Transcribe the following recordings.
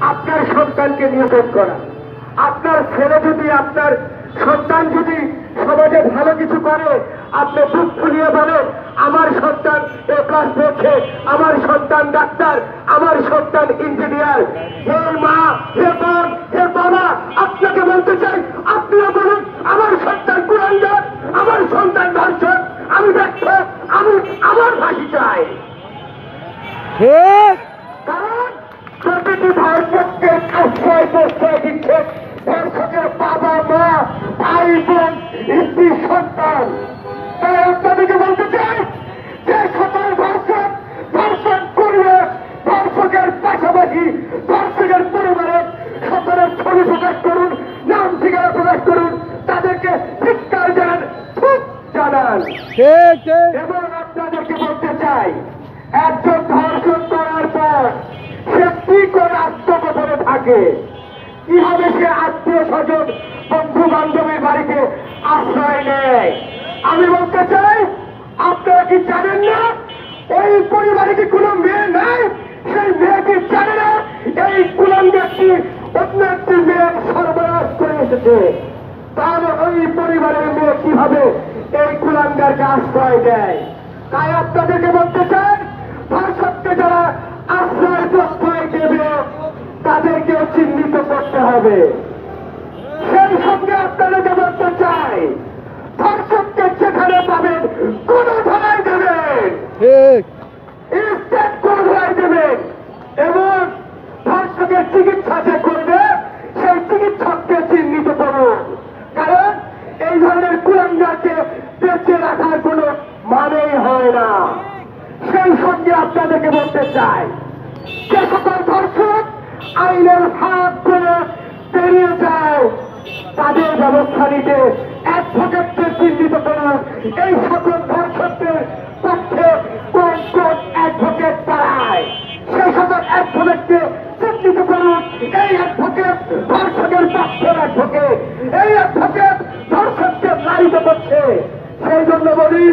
আপনার সন্তানকে নিয়ন্ত্রণ করা। আপনার ছেলে যদি আপনার সন্তান যদি সমাজে ভালো কিছু করে, আপনি বুক ফুলিয়ে বলেন, আমার সন্তান এ ক্লাস পড়ছে, আমার সন্তান ডাক্তার, আমার সন্তান ইঞ্জিনিয়ার হে মা হে বোন হে বাবা, আপনাকে বলতে চাই, আপনিও বলুন, আমার সন্তান কুরাঙ্গার আমার সন্তান ধর্ষণ, আমি ব্যর্থ, আমি আমার ফাঁসি চাই। ঠিক। প্রতিটি ভারতকে আশ্রয় প্রশ্রয় দিচ্ছে ধর্ষকের বাবা মা ভাই বোন স্ত্রী সন্তান। তাই আপনাদেরকে বলতে চাই যে সকল ধর্ষক ধর্ষণ করবে ধর্ষকের পাশাপাশি ধর্ষকের পরিবারের সকলের ছবি প্রকাশ করুন নাম ঠিকানা প্রকাশ করুন তাদেরকে চিৎকার জানান খুব জানান। ঠিক ঠিক। এবং আপনাদেরকে বলতে চাই একজন ধর্ষণ করার পর সে কি করে আত্মগোপনে থাকে। কীভাবে সে আত্মীয় স্বজন বন্ধু বান্ধবের বাড়িতে আশ্রয় নেয়। আমি বলতে চাই, আপনারা কি জানেন না এই পরিবারে কি কোনো মেয়ে নাই? সেই মেয়েকে জানে না, এই কুলাম ব্যক্তি অন্য একটি মেয়ে সরবরাহ করে এসেছে। তাহলে ওই পরিবারের মেয়ে কীভাবে এই কুলাঙ্গারকে আশ্রয় দেয়? তাই আপনাদেরকে বলতে চাই ধর্ষককে যারা আশ্রয় প্রশ্রয় দেবে তাদেরকে চিহ্নিত করতে হবে। সেই সঙ্গে আপনাদেরকে বলতে চাই ধর্ষককে যেখানে পাবেন কোন ধারায় দেবেন। ঠিক। ইনস্ট্যান্ট করে দেবেন। এবং ধর্ষকের চিকিৎসা যে করবে সেই চিকিৎসককে চিহ্নিত করুন। কারণ এই ধরনের কুলাঙ্গাকে বেঁচে রাখার কোনো মানেই হয় না। সেই সঙ্গে আপনাদেরকে বলতে চাই যে সকল আইনের হাত করে পেরিয়ে যায় তাদের ব্যবস্থা নিতে অ্যাডভোকেটকে চিহ্নিত করুন এই সকল ধর্ষকদের পক্ষে কোন কোন অ্যাডভোকেট দাঁড়ায়? সেই সকল অ্যাডভোকেটকে চিহ্নিত করুন এই অ্যাডভোকেট ধর্ষকের পক্ষের অ্যাডভোকেট এই অ্যাডভোকেট ধর্ষককে লালিত করছে। সেই জন্য বলি,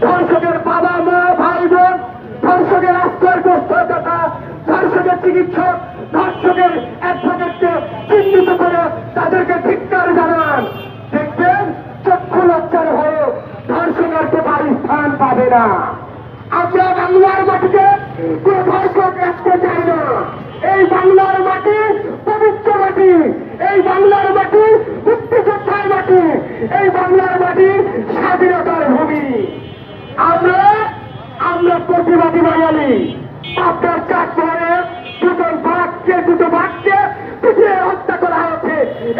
ধর্ষকের বাবা মা ভাই বোন ধর্ষকের আশ্রয়গ্রস্ত তথা ধর্ষকের চিকিৎসক ধর্ষকের অ্যাডভোকেটকে চিহ্নিত করে তাদেরকে ধিক্কার জানান। দেখবেন চক্ষু লজ্জার হয়ে ধর্ষকের বাড়ি স্থান পাবে না। আমরা বাংলার মাটিতে কোন ধর্ষক রাখতে চাই না। এই বাংলার মাটি পবিত্র মাটি। এই বাংলার মাটি মুক্তিযোদ্ধার মাটি এই বাংলার মাটি স্বাধীনতার ভূমি আমরা আমরা প্রতিবাদী বাঙালি আপনার চার পরে দুটো বাঘকে দুটো বাঘকে পিছিয়ে হত্যা করা হয়েছে।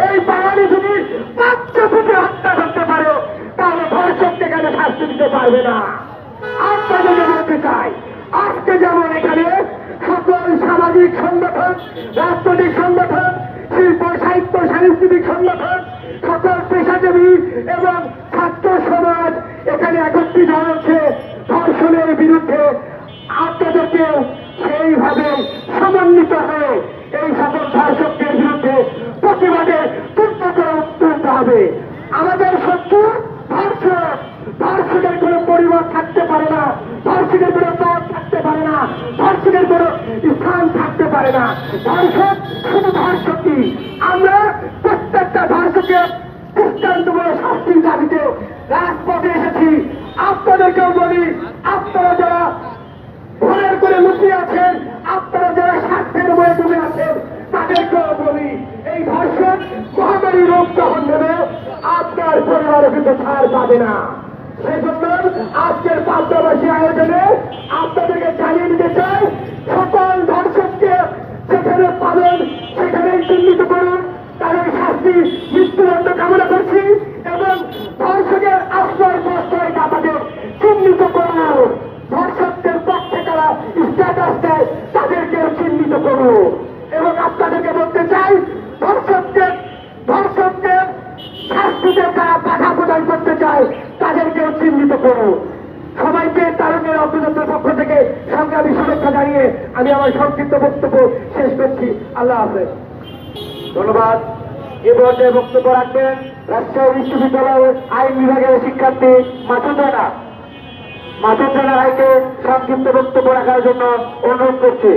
এই বাঙালি যদি বাচ্চা পিছিয়ে হত্যা করতে পারে, তাহলে ধর্ষককে কেন শাস্তি দিতে পারবে না। আপনাদেরকে বলতে চাই, আজকে যেমন এখানে সকল সামাজিক সংগঠন, রাজনৈতিক সংগঠন, শিল্প, সাহিত্য, সাংস্কৃতিক সংগঠন, সকল পেশাজীবী এবং ছাত্র সমাজ এখানে একত্রিত হয়েছে ধর্ষণের বিরুদ্ধে। আপনাদেরকে সেইভাবে সমন্বিত হয়ে এই সকল ধর্ষকদের বিরুদ্ধে প্রতিবাদে তুলতে করে তুলতে হবে। আমাদের শত্রু ধর্ষক ধর্ষকের কোনো পরিবার থাকতে পারে না ধর্ষকের কোনো পথ থাকতে পারে না ধর্ষকের কোনো স্থান থাকতে পারে না। ধর্ষক শুধু ধর্ষকই আমরা প্রত্যেকটা ধর্ষকে দৃষ্টান্তমূলক শাস্তির দাবিতে রাজপথে এসেছি। আপনাদেরকেও বলি আপনারা যারা ভয়ের করে লুকিয়ে আছেন আপনারা যারা স্বার্থের বয়ে ডুবে আছেন তাদেরকেও বলি এই ধর্ষণ মহামারী দেবে আপনার পরিবারে কিন্তু ছাড় পাবে না। সেজন্য আজকের পাল্টাবাসী আয়োজনে আপনাদেরকে জানিয়ে দিতে চাই তারা বাধা প্রদান করতে চায় তাদেরকেও চিহ্নিত করুন। সবাইকে তারুণের অভিযোগের পক্ষ থেকে সংগ্রামী শুভেচ্ছা জানিয়ে আমি আমার সংক্ষিপ্ত বক্তব্য শেষ করছি। আল্লাহ হাফেজ। ধন্যবাদ। এ পর্যায়ে বক্তব্য রাখবেন রাজশাহী বিশ্ববিদ্যালয়ের আইন বিভাগের শিক্ষার্থী মাসুদ রানা মাসুদ রায়কে সংক্ষিপ্ত বক্তব্য রাখার জন্য অনুরোধ করছি।